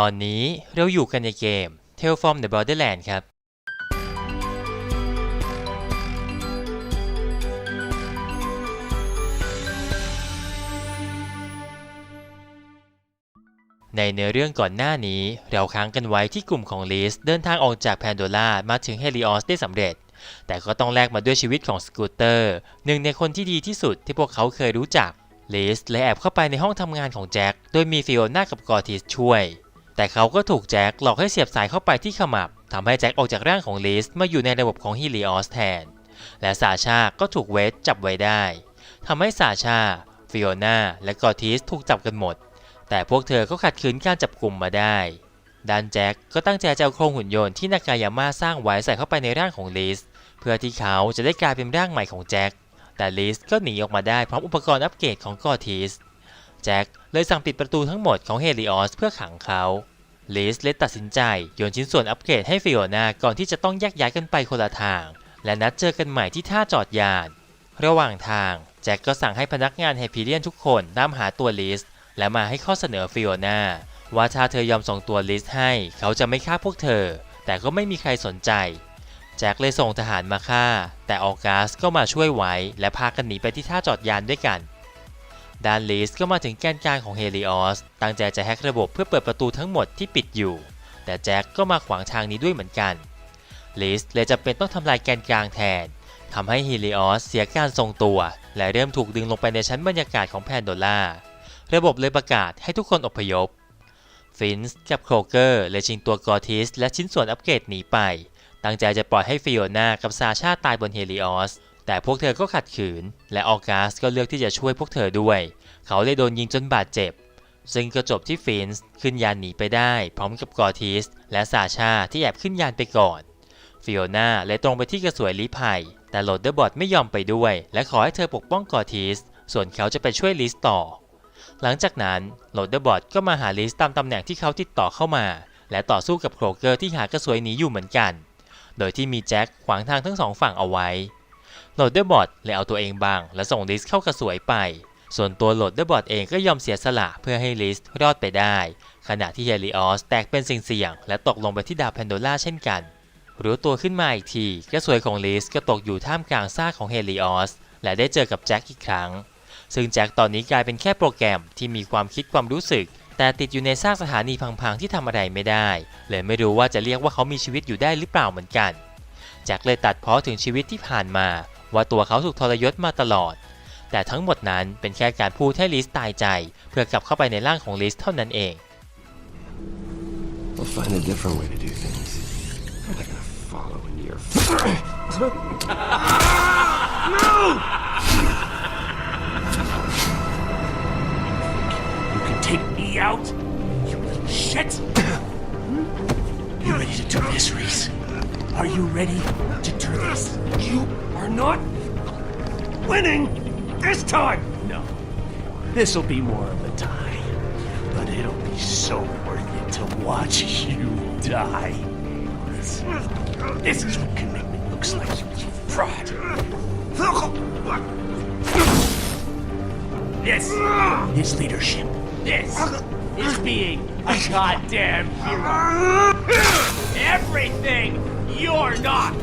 ตอนนี้เราอยู่กันในเกม Tale from the Borderland ครับ ในเนื้อเรื่องก่อนหน้านี้ เราค้างกันไว้ที่กลุ่มของลิสเดินทางออกจากแพนโดล่ามาถึงเฮลิออสได้สำเร็จ แต่ก็ต้องแลกมาด้วยชีวิตของสกูตเตอร์หนึ่งในคนที่ดีที่สุดที่พวกเขาเคยรู้จักลิสเลยแอบเข้าไปในห้องทำงานของแจ็ค โดยมีฟิโอน่ากับกอร์ติสช่วย แต่เขาก็ถูกแจ็คหลอกให้เสียบสายเข้าไปที่ขมับทำให้แจ็คออกจากร่างของลิสมาอยู่ในระบบของฮิลิออสแทน และซาชาก็ถูกเวทจับไว้ได้ทำให้ซาชาฟิโอนาและกอร์ติสถูกจับกันหมด แต่พวกเธอก็ขัดขืนการจับกลุ่มมาได้ด้านแจ็คก็ตั้งใจจะเอาโครงหุ่นยนต์ที่นากายาม่าสร้างไว้ใส่เข้าไปในร่างของลิสเพื่อที่เขาจะได้กลายเป็นร่างใหม่ของแจ็คแต่ลิสก็หนีออกมาได้พร้อมอุปกรณ์อัปเกรดของกอร์ติส แจ็คเลยสั่งปิดประตูทั้งหมดของเฮลิออสเพื่อขังเขาลิสเลยตัดสินใจโยนชิ้นส่วนอัปเกรดให้ฟิโอนาก่อนที่จะต้องแยกย้ายกันไปคนละทาง และนัดเจอกันใหม่ที่ท่าจอดยาน ระหว่างทางแจ็คก็สั่งให้พนักงานไฮพีเรียนทุกคนตามหาตัวลิสและมาให้ข้อเสนอฟิโอนาว่าถ้าเธอยอมส่งตัวลิสให้ เขาจะไม่ฆ่าพวกเธอ แต่ก็ไม่มีใครสนใจ แจ็คเลยส่งทหารมาฆ่า แต่ออกัสก็มาช่วยไว้ และพากันหนีไปที่ท่าจอดยานด้วยกัน ดานลิสก็มาถึงแกนกลางของเฮลิออสตั้งใจจะแฮกระบบเพื่อเปิดประตูทั้งหมดที่ปิดอยู่ แต่แจ็คก็มาขวางทางนี้ด้วยเหมือนกันลิสเลยจะเป็นต้องทำลายแกนกลางแทนทำให้เฮลิออสเสียการทรงตัว และเริ่มถูกดึงลงไปในชั้นบรรยากาศของแพนโดล่าระบบเลยประกาศให้ทุกคนอพยพฟินส์กับโครเกอร์เลยชิงตัวกอร์ติสและชิ้นส่วนอัปเกรดหนีไป ตั้งใจจะปล่อยให้ฟิโอนากับซาชาตายบนเฮลิออส แต่พวกเธอก็ขัดขืน และออกัสก็เลือกที่จะช่วยพวกเธอด้วย เขาเลยโดนยิงจนบาดเจ็บ ซึ่งก็จบที่ฟินส์ขึ้นยานหนีไปได้ พร้อมกับกอร์ติส และซาชาที่แอบขึ้นยานไปก่อนฟิโอนาเลยตรงไปที่กระสวยลี้ภัยแต่โหลดเดอร์บอทไม่ยอมไปด้วย และขอให้เธอปกป้องกอร์ติส ส่วนเขาจะไปช่วยลิสต่อ หลังจากนั้นโหลดเดอร์บอทก็มาหาลิสตามตำแหน่งที่เขาติดต่อเข้ามา และต่อสู้กับโครเกอร์ที่หากระสวยหนีอยู่เหมือนกัน โดยที่มีแจ็คขวางทางทั้งสองฝั่งเอาไว้ โหลดเดอร์บอทเลยเอาตัวเองบังและส่งลิสเข้ากระสวยไป ส่วนตัวโหลดเดอร์บอทเองก็ยอมเสียสละเพื่อให้ลิสรอดไปได้ ขณะที่เฮลิออสแตกเป็นสิ่งเสี่ยง และตกลงไปที่ดาวแพนโดล่าเช่นกัน รู้ตัวขึ้นมาอีกที กระสวยของลิสก็ตกอยู่ท่ามกลางซากของเฮลิออสและได้เจอกับแจ็คอีกครั้ง ซึ่งแจ็คตอนนี้กลายเป็นแค่โปรแกรมที่มีความคิดความรู้สึก แต่ติดอยู่ในซากสถานีพังๆที่ทำอะไรไม่ได้ เลยไม่รู้ว่าจะเรียกว่าเขามีชีวิตอยู่ได้หรือเปล่าเหมือนกันแจ็คเลยตัดเพ้อถึงชีวิตที่ผ่านมา ว่าตัวเขาถูกทรยศมาตลอด แต่ทั้งหมดนั้นเป็นแค่การพูดให้ลิสตายใจ เพื่อกลับเข้าไปในร่างของลิสเท่านั้นเอง I'll find a different way to do things. I'm not gonna follow in your. This'll be more of a tie. But it'll be so worth it to watch you die. This, is what commitment looks like, you fraud. This is leadership. This is being a goddamn hero. Everything you're not.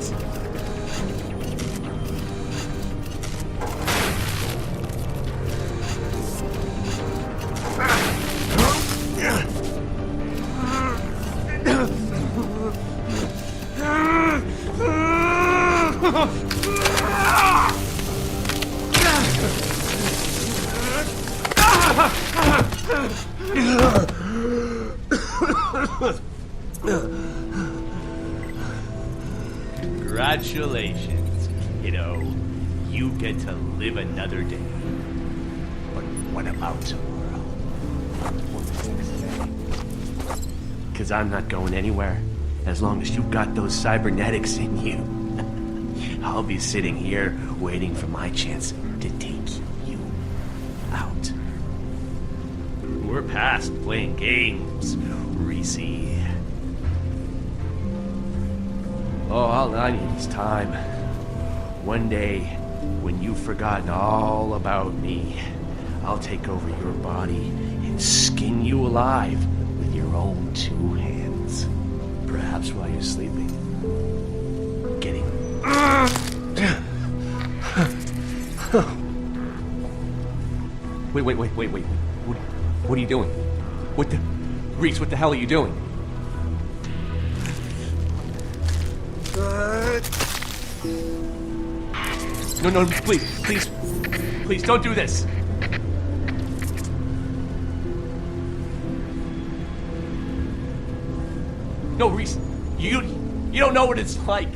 Congratulations, kiddo. You get to live another day. But what about tomorrow? Because I'm not going anywhere as long as you've got those cybernetics in you. I'll be sitting here waiting for my chance to take you out. We're past playing games, Reese. Oh, all I need is time. One day, when you've forgotten all about me, I'll take over your body and skin you alive with your own two hands. Perhaps while you're sleeping. Getting Wait, wait, wait, wait, wait. What, what are you doing? What the... Reese, what the hell are you doing? No, no, please, please, please don't do this. No, Reese, you, you don't know what it's like.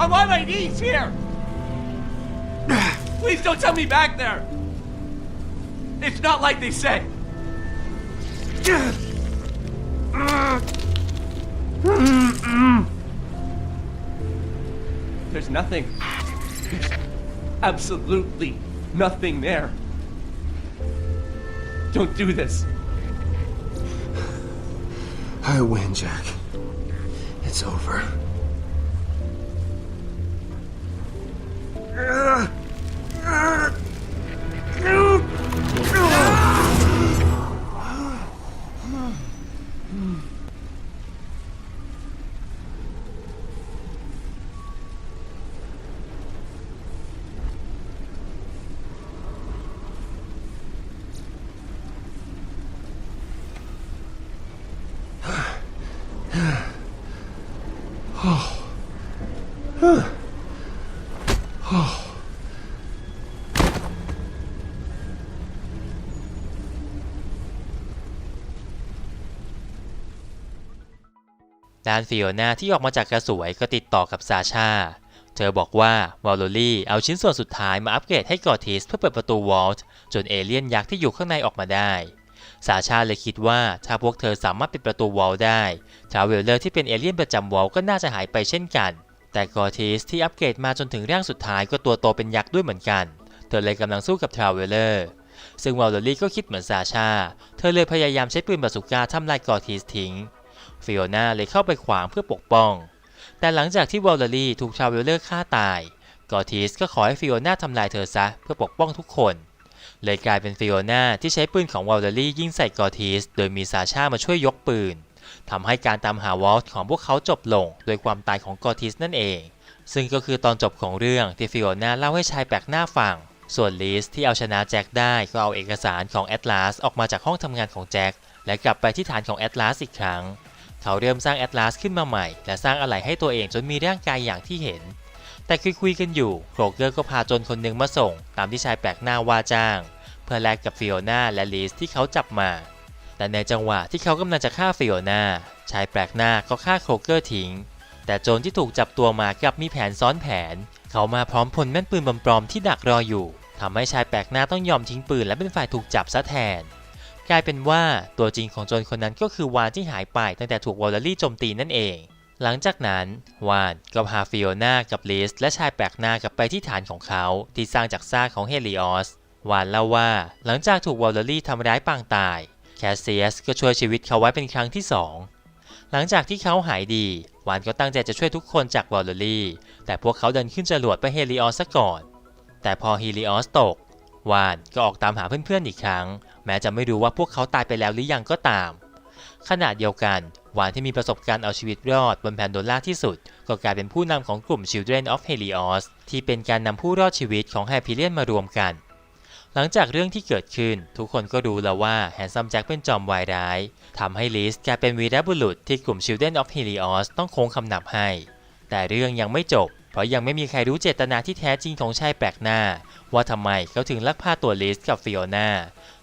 I'm on my knees here! Please don't tell me back there! It's not like they say. There's nothing. There's absolutely nothing there. Don't do this. I win, Jack. It's over. Ugh. ด้านฟิโอนาที่ออกมาจากกระสวยก็ติดต่อกับซาชา เธอบอกว่าวอลโลลี่เอาชิ้นส่วนสุดท้ายมาอัปเกรดให้กอร์ติสเพื่อเปิดประตูวอลต์จนเอเลี่ยนยักษ์ที่อยู่ข้างในออกมาได้ซาชาเลยคิดว่าถ้าพวกเธอสามารถปิดประตูวอลได้ทราเวลเลอร์ที่เป็นเอเลี่ยนประจำวอลก็น่าจะหายไปเช่นกัน แต่กอร์ติสที่อัปเกรดมาจนถึงร่างสุดท้ายก็ตัวโตเป็นยักษ์ด้วยเหมือนกัน เธอเลยกำลังสู้กับทราเวลเลอร์ซึ่งวอลโลลี่ก็คิดเหมือนซาชา เธอเลยพยายามใช้ปืนบาสุก้าทำลายกอร์ติสทิ้ง ฟิโอนาเลยเข้าไปขวางเพื่อปกป้อง แต่หลังจากที่วอลเลอรี่ถูกทราเวลเลอร์ฆ่าตายกอร์ติสก็ขอให้ฟิโอนาทำลายเธอซะเพื่อปกป้องทุกคน เลยกลายเป็นฟิโอนาที่ใช้ปืนของวอลเลอรี่ยิงใส่กอร์ติสโดยมีซาชามาช่วยยกปืนทำให้การตามหาวอลต์ของพวกเขาจบลงโดยความตายของกอร์ติสนั่นเอง ซึ่งก็คือตอนจบของเรื่องที่ฟิโอนาเล่าให้ชายแปลกหน้าฟัง ส่วนลิสที่เอาชนะแจ็คได้ก็เอาเอกสารของแอตลาสออกมาจากห้องทำงานของแจ็คและกลับไปที่ฐานของแอตลาสอีกครั้ง เขาเริ่มสร้างแอตลาสขึ้นมาใหม่ และสร้างอะไหล่ให้ตัวเองจนมีร่างกายอย่างที่เห็น แต่คุยคุยๆกันอยู่โครเกอร์ก็พาจนคนหนึ่งมาส่ง ตามที่ชายแปลกหน้าว่าจ้าง เพื่อแลกกับฟิโอนาและลิสที่เขาจับมาแต่ในจังหวะที่เขากำลังจะฆ่าฟิโอนาชายแปลกหน้าก็ฆ่าโครเกอร์ทิ้ง แต่โจรที่ถูกจับตัวมากลับมีแผนซ้อนแผน เขามาพร้อมพลแม่นปืนปลอมๆที่ดักรออยู่ทำให้ชายแปลกหน้าต้องยอมทิ้งปืนและเป็นฝ่ายถูกจับซะแทน กลายเป็นว่าตัวจริงของโจรคนนั้นก็คือวานที่หายไปตั้งแต่ถูกวอลเลอรี่โจมตีนั่นเอง หลังจากนั้นวานก็พาฟิโอนากับลิสและชายแปลกหน้ากลับไปที่ฐานของเขาที่สร้างจากซากของเฮลิออสวานเล่าว่าหลังจากถูกวอลเลอรี่ทำร้ายปางตายแคสเซียสก็ช่วยชีวิตเขาไว้เป็นครั้งที่สองหลังจากที่เขาหายดีวานก็ตั้งใจจะช่วยทุกคนจากวอลเลอรี่แต่พวกเขาเดินขึ้นจรวดไปเฮลิออสซะก่อน แต่พอเฮลิออสตก วานก็ออกตามหาเพื่อนๆอีกครั้ง แม้จะไม่รู้ว่าพวกเขาตายไปแล้วหรือยังก็ตาม ขณะเดียวกันวานที่มีประสบการณ์เอาชีวิตรอดบนแผ่นโดล่าที่สุด ก็กลายเป็นผู้นำของกลุ่ม Children of Helios ที่เป็นการนำผู้รอดชีวิตของไฮพิเลียนมารวมกัน หลังจากเรื่องที่เกิดขึ้น ทุกคนก็รู้แล้วว่าแฮนซัมแจ็คเป็นจอมวายร้ายทำให้ลิสกลายเป็นวีรบุรุษที่กลุ่ม Children of Helios ต้องโค้งคำนับให้ แต่เรื่องยังไม่จบ เพราะยังไม่มีใครรู้เจตนาที่แท้จริงของชายแปลกหน้า ว่าทำไมเขาถึงลักพาตัวลิสกับฟิโอนา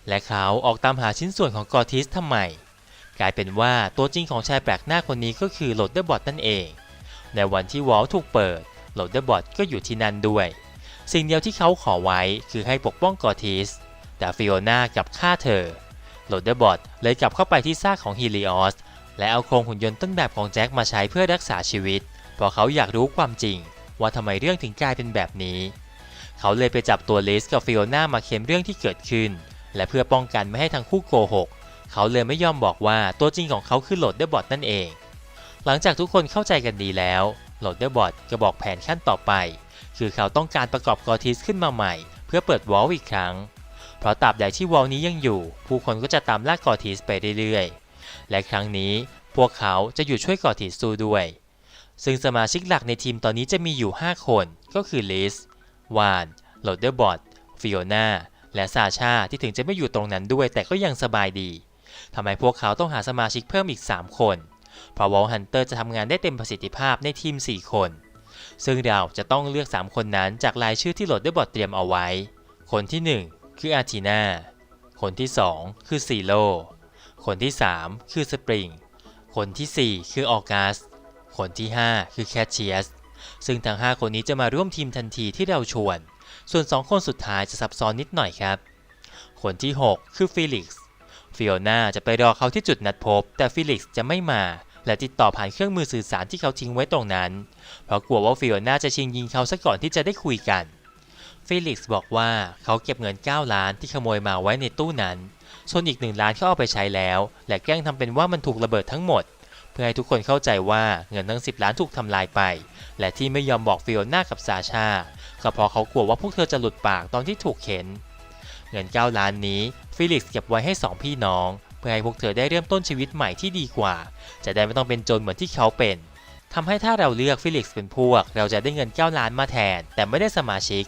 และเขาออกตามหาชิ้นส่วนของกอร์ติสทำไม กลายเป็นว่าตัวจริงของชายแปลกหน้าคนนี้ก็คือโหลดเดอร์บอทนั่นเอง ในวันที่วอลถูกเปิดโหลดเดอร์บอทก็อยู่ที่นั่นด้วย สิ่งเดียวที่เขาขอไว้คือให้ปกป้องกอร์ติสแต่ฟิโอนากลับฆ่าเธอโหลดเดอร์บอทเลยกลับเข้าไปที่ซากของฮีลิออสและเอาโครงหุ่นยนต์ต้นแบบของแจ็คมาใช้เพื่อรักษาชีวิต เพราะเขาอยากรู้ความจริง ว่าทำไมเรื่องถึงกลายเป็นแบบนี้ เขาเลยไปจับตัวลิสกับฟิโอนามาเค็มเรื่องที่เกิดขึ้น และเพื่อป้องกันไม่ให้ทั้งคู่โกหก เขาเลยไม่ยอมบอกว่าตัวจริงของเขาคือโหลดเดอร์บอทนั่นเอง หลังจากทุกคนเข้าใจกันดีแล้วโหลดเดอร์บอทก็บอกแผนขั้นต่อไป คือเขาต้องการประกอบกอร์ทิสขึ้นมาใหม่ เพื่อเปิดวอลอีกครั้ง เพราะตราบใดที่วอลนี้ยังอยู่ ผู้คนก็จะตามล่ากอร์ทิสไปเรื่อยๆ และครั้งนี้พวกเขาจะอยู่ช่วยกอร์ทิสสู้ด้วย ซึ่งสมาชิกหลักในทีมตอนนี้จะมีอยู่ 5 คนก็คือลิสวานโหลดเดอร์บอทฟิโอนาและซาชาที่ถึงจะไม่อยู่ตรงนั้นด้วยแต่ก็ยังสบายดีทำไมพวกเขาต้องหาสมาชิกเพิ่มอีก 3 คน เพราะวอลฮันเตอร์จะทำงานได้เต็มประสิทธิภาพในทีม 4 คน ซึ่งเราจะต้องเลือก 3 คนนั้นจากรายชื่อที่โหลดเดอร์บอทเตรียมเอาไว้ คนที่ 1 คืออาทีนาคนที่ 2 คือซีโลคนที่ 3 คือสปริง คนทีสี่4 คือออกัส คนที่ 5 คือแคทเชียสซึ่งทั้ง 5 คนนี้จะมาร่วมทีมทันทีที่เราชวน ส่วน 2 คนสุดท้ายจะซับซ้อนนิดหน่อยครับ คนที่ 6 คือฟิลิกซ์ฟิโอนาจะไปรอเขาที่จุดนัดพบ แต่ฟิลิกซ์จะไม่มา และติดต่อผ่านเครื่องมือสื่อสารที่เขาทิ้งไว้ตรงนั้น เพราะกลัวว่าฟิโอนาจะชิงยิงเขาซะก่อนที่จะได้คุยกันฟิลิกซ์บอกว่าเขาเก็บเงิน 9 ล้านที่ขโมยมาไว้ในตู้นั้น ส่วนอีก 1 ล้านเขาเอาไปใช้แล้ว และแกล้งทำเป็นว่ามันถูกระเบิดทั้งหมด พื่อให้ทุกคนเข้าใจว่าเงินทั้ง 10 ล้านถูกทำลายไป และที่ไม่ยอมบอกฟิโอน่ากับซาชาก็เพราะเขากลัวว่าพวกเธอจะหลุดปากตอนที่ถูกเข็น เงิน 9 ล้านนี้ฟิลิกซ์เก็บไว้ให้ 2 พี่น้อง เพื่อให้พวกเธอได้เริ่มต้นชีวิตใหม่ที่ดีกว่า จะได้ไม่ต้องเป็นโจรเหมือนที่เขาเป็นทำให้ถ้าเราเลือกฟิลิกซ์เป็นพวก เราจะได้เงิน 9 ล้านมาแทน แต่ไม่ได้สมาชิก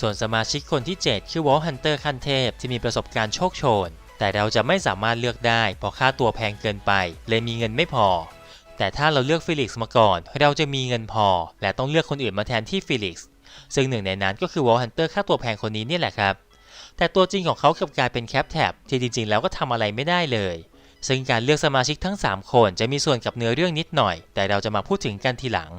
ส่วนสมาชิกคนที่ 7 คือวอลฮันเตอร์ขั้นเทพที่มีประสบการณ์โชคโชน แต่เราจะไม่สามารถเลือกได้เพราะค่าตัวแพงเกินไปเลยมีเงินไม่พอ แต่ถ้าเราเลือกฟิลิกซ์มาก่อน เราจะมีเงินพอ และต้องเลือกคนอื่นมาแทนที่ฟิลิกซ์ซึ่งหนึ่งในนั้นก็คือวอลฮันเตอร์ค่าตัวแพงคนนี้นี่แหละครับ แต่ตัวจริงของเขากลับกลายเป็นแคปแท็บที่จริงๆ แล้วก็ทำอะไรไม่ได้เลย ซึ่งการเลือกสมาชิกทั้ง 3 คนจะมีส่วนกับเนื้อเรื่องนิดหน่อย แต่เราจะมาพูดถึงกันทีหลัง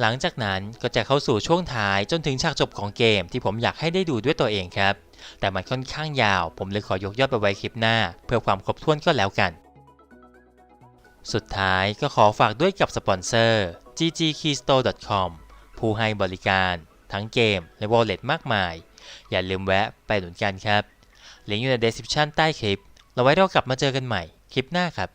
หลังจากนั้นก็จะเข้าสู่ช่วงท้ายจนถึงฉากจบของเกมที่ผมอยากให้ได้ดูด้วยตัวเองครับ แต่มันค่อนข้างยาว ผมเลยขอยกยอดไปไว้คลิปหน้า เพื่อความครบถ้วนก็แล้วกัน สุดท้ายก็ขอฝากด้วยกับสปอนเซอร์ ggkeystore.com ผู้ให้บริการ ทั้งเกมและ wallet มากมาย อย่าลืมแวะไปหนุนกันครับลิงก์อยู่ใน description ใต้คลิป เราไว้เรากลับมาเจอกันใหม่คลิปหน้าครับ